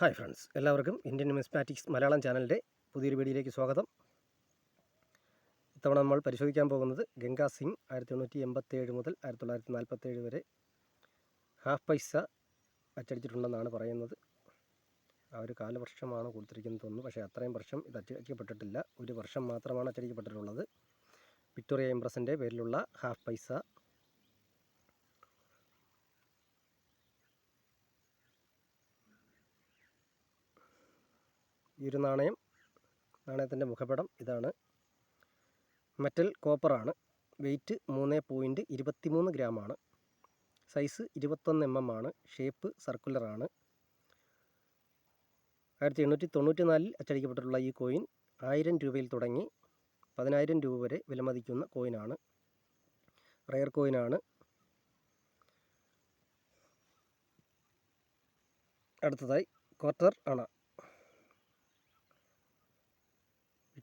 Hi friends എല്ലാവർക്കും Indian numismatics Malayalam ചാനലിന്റെ പുതിയൊരു വീഡിയോയിലേക്ക് സ്വാഗതം. ഇത്തവണ നമ്മൾ പരിശോധിക്കാൻ പോകുന്നത് ഗംഗാ സിംഗ് ആയിരത്തി എണ്ണൂറ്റി എൺപത്തേഴ് മുതൽ ആയിരത്തി തൊള്ളായിരത്തി നാൽപ്പത്തേഴ് വരെ ഹാഫ് പൈസ അച്ചടിച്ചിട്ടുണ്ടെന്നാണ് പറയുന്നത്. ആ ഒരു കാലവർഷമാണ് കൊടുത്തിരിക്കുന്നത് തോന്നുന്നു. പക്ഷേ അത്രയും വർഷം ഇത് അച്ചടിക്കപ്പെട്ടിട്ടില്ല. ഒരു വർഷം മാത്രമാണ് അച്ചടിക്കപ്പെട്ടിട്ടുള്ളത്. വിക്ടോറിയ എംപ്രസിന്റെ പേരിലുള്ള ഹാഫ് പൈസ ഈ ഒരു നാണയം നാണയത്തിന്റെ മുഖപടം ഇതാണ്. മെറ്റൽ കോപ്പറാണ്. വെയിറ്റ് മൂന്ന് പോയിന്റ് ഇരുപത്തിമൂന്ന് ഗ്രാമാണ്. സൈസ് ഇരുപത്തൊന്ന് എം എം ആണ്. ഷേപ്പ് സർക്കുലറാണ്. ആയിരത്തി എണ്ണൂറ്റി തൊണ്ണൂറ്റി നാലിൽ അച്ചടിക്കപ്പെട്ടിട്ടുള്ള ഈ കോയിൻ ആയിരം രൂപയിൽ തുടങ്ങി പതിനായിരം രൂപ വരെ വിലമതിക്കുന്ന കോയിനാണ്. റയർ കോയിനാണ്. അടുത്തതായി ക്വാർട്ടർ അണ.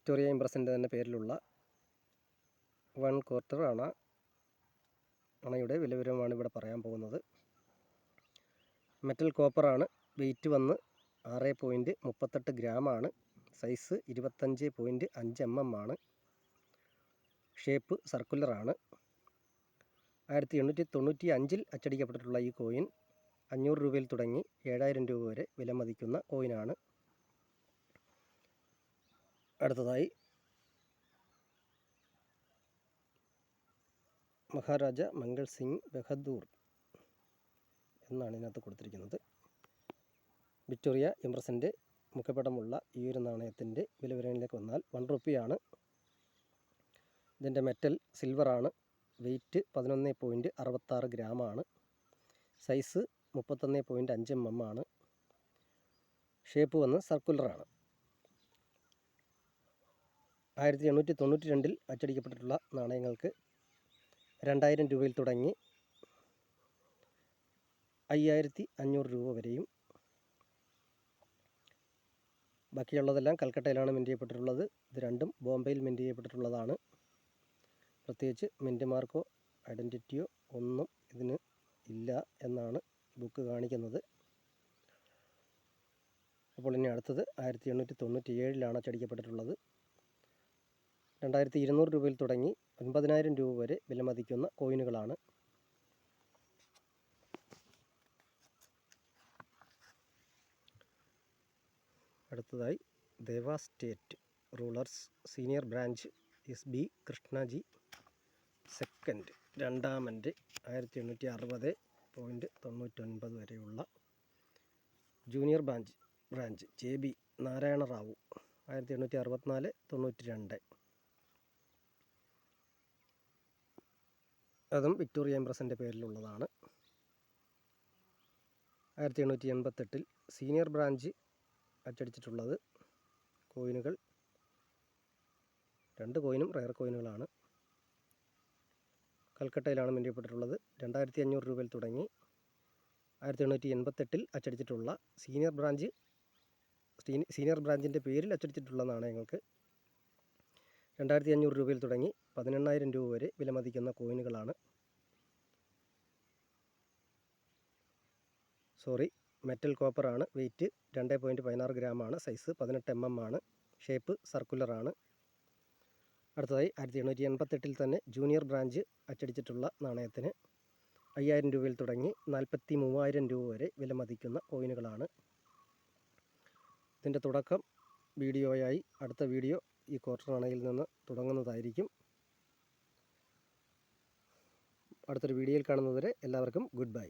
വിക്ടോറിയ ഇംപ്രസിന്റെ തന്നെ പേരിലുള്ള വൺ ക്വാർട്ടർ അണ അണയുടെ വിലവിവരമാണ് ഇവിടെ പറയാൻ പോകുന്നത്. മെറ്റൽ കോപ്പറാണ് വെയിറ്റ് വന്ന് ആറ് പോയിന്റ് മുപ്പത്തെട്ട് ഗ്രാമാണ് സൈസ് ഇരുപത്തഞ്ച് പോയിന്റ് അഞ്ച് എം എം ആണ്. ഷേപ്പ് സർക്കുലറാണ് ആയിരത്തി എണ്ണൂറ്റി തൊണ്ണൂറ്റി അഞ്ചിൽ അച്ചടിക്കപ്പെട്ടിട്ടുള്ള ഈ കോയിൻ അഞ്ഞൂറ് രൂപയിൽ തുടങ്ങി ഏഴായിരം രൂപ വരെ വിലമതിക്കുന്ന കോയിനാണ് അടുത്തതായി മഹാരാജ മംഗൾ സിംഗ് ബഹദൂർ എന്നാണ് ഇതിനകത്ത് കൊടുത്തിരിക്കുന്നത്. വിക്ടോറിയ എംപ്രസിന്റെ മുഖപടമുള്ള ഈ ഒരു നാണയത്തിന്റെ വിലവരണിലേക്ക് വന്നാൽ വൺ റുപ്പിയാണ് ഇതിന്റെ മെറ്റൽ സിൽവറാണ് വെയിറ്റ് പതിനൊന്ന് പോയിന്റ് അറുപത്താറ് ഗ്രാമാണ് സൈസ് മുപ്പത്തൊന്ന് പോയിന്റ് അഞ്ച് എം എം ആണ്. ഷേപ്പ് വന്ന് സർക്കുലറാണ് ആയിരത്തി എണ്ണൂറ്റി തൊണ്ണൂറ്റി രണ്ടിൽ അച്ചടിക്കപ്പെട്ടിട്ടുള്ള നാണയങ്ങൾക്ക് രണ്ടായിരം രൂപയിൽ തുടങ്ങി അയ്യായിരത്തി അഞ്ഞൂറ് രൂപ വരെയും ബാക്കിയുള്ളതെല്ലാം കൽക്കട്ടയിലാണ് മിന്റ് ചെയ്യപ്പെട്ടിട്ടുള്ളത് ഇത് രണ്ടും ബോംബെയിൽ മിന്റ് ചെയ്യപ്പെട്ടിട്ടുള്ളതാണ് പ്രത്യേകിച്ച് മിന്റ് മാർക്കോ ഐഡന്റിറ്റിയോ ഒന്നും ഇതിന് ഇല്ല എന്നാണ് ബുക്ക് കാണിക്കുന്നത്. അപ്പോൾ ഇനി അടുത്തത് ആയിരത്തി എണ്ണൂറ്റി തൊണ്ണൂറ്റി ഏഴിലാണ് അച്ചടിക്കപ്പെട്ടിട്ടുള്ളത്. രണ്ടായിരത്തി ഇരുന്നൂറ് രൂപയിൽ തുടങ്ങി ഒൻപതിനായിരം രൂപ വരെ വിലമതിക്കുന്ന കോയിനുകളാണ്. അടുത്തതായി Dewas state rulers senior branch S B Krishnaji second രണ്ടാമന്റെ ആയിരത്തി എണ്ണൂറ്റി അറുപത് പോയിന്റ് തൊണ്ണൂറ്റൊൻപത് വരെയുള്ള junior branch branch J B Narayana Rao ആയിരത്തി എണ്ണൂറ്റി അറുപത്തിനാല് തൊണ്ണൂറ്റി രണ്ട് അതും വിക്ടോറിയ എംപ്രസിന്റെ പേരിലുള്ളതാണ്. ആയിരത്തി എണ്ണൂറ്റി എൺപത്തെട്ടിൽ സീനിയർ ബ്രാഞ്ച് അച്ചടിച്ചിട്ടുള്ളത് കോയിനുകൾ. രണ്ട് കോയിനും റയർ കോയിനുകളാണ്. കൽക്കട്ടയിലാണ് മിന്റ് ചെയ്യപ്പെട്ടിട്ടുള്ളത് രണ്ടായിരത്തി അഞ്ഞൂറ് രൂപയിൽ തുടങ്ങി. ആയിരത്തി എണ്ണൂറ്റി എൺപത്തെട്ടിൽ അച്ചടിച്ചിട്ടുള്ള സീനിയർ ബ്രാഞ്ച് സീനിയർ ബ്രാഞ്ചിന്റെ പേരിൽ അച്ചടിച്ചിട്ടുള്ള നാണയങ്ങൾക്ക് രണ്ടായിരത്തി അഞ്ഞൂറ് രൂപയിൽ തുടങ്ങി പതിനെണ്ണായിരം രൂപ വരെ വിലമതിക്കുന്ന കോയിനുകളാണ്. സോറി മെറ്റൽ കോപ്പറാണ് വെയിറ്റ് രണ്ട് പോയിന്റ് പതിനാറ് ഗ്രാമാണ് സൈസ് പതിനെട്ട് എം എം ആണ്. ഷേപ്പ് സർക്കുലറാണ് അടുത്തതായി ആയിരത്തി എണ്ണൂറ്റി എൺപത്തെട്ടിൽ തന്നെ ജൂനിയർ ബ്രാഞ്ച് അച്ചടിച്ചിട്ടുള്ള നാണയത്തിന് അയ്യായിരം രൂപയിൽ തുടങ്ങി നാൽപ്പത്തി മൂവായിരം രൂപ വരെ വിലമതിക്കുന്ന കോയിനുകളാണ്. ഇതിന്റെ തുടക്കം വീഡിയോയായി. അടുത്ത വീഡിയോ ഈ ക്വാർട്ടർ അണയിൽ നിന്ന് തുടങ്ങുന്നതായിരിക്കും. അടുത്തൊരു വീഡിയോയിൽ കാണുന്നതുവരെ എല്ലാവർക്കും ഗുഡ് ബൈ